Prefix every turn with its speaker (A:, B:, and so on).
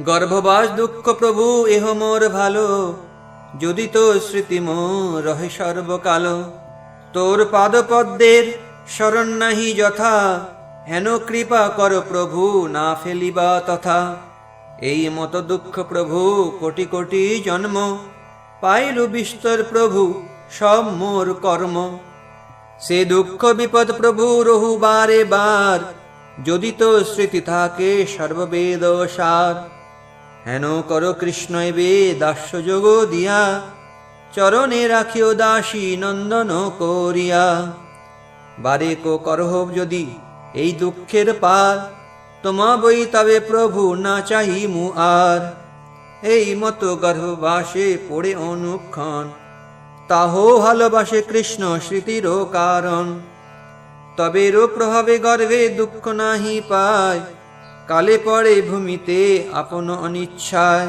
A: গর্ভবাস দুঃখ প্রভু এহ মোর ভালো। যদি তো স্মৃতি রহে সর্বকাল, তোর পাদপদ্মের শরণ নাহি যথা, হেন কৃপা কর প্রভু, না ফেলিবা তথা। এই মত দুঃখ প্রভু, কোটি কোটি জন্ম, পাইল বিস্তর প্রভু, সব মোর কর্ম। সে দুঃখ বিপদ প্রভু, রহু বারে বার, যদি তো স্মৃতি থাকে সর্ববেদ সার। হেন কর কৃষ্ণ এবে দাস্য যোগ দিয়া, চরণে রাখিও দাসী নন্দন করিয়া। বারে কো করহ যদি এই দুঃখের পার, তোমা বই তবে প্রভু না চাহি মু আর। এই মতো গর্ভবাসে পড়ে অনুক্ষণ, তাহো ভালোবাসে কৃষ্ণ স্মৃতির কারণ। তবে রো প্রভাবে গর্ভে দুঃখ নাহি পায় কালে পড়ে ভূমিতে আপন অনিচ্ছায়।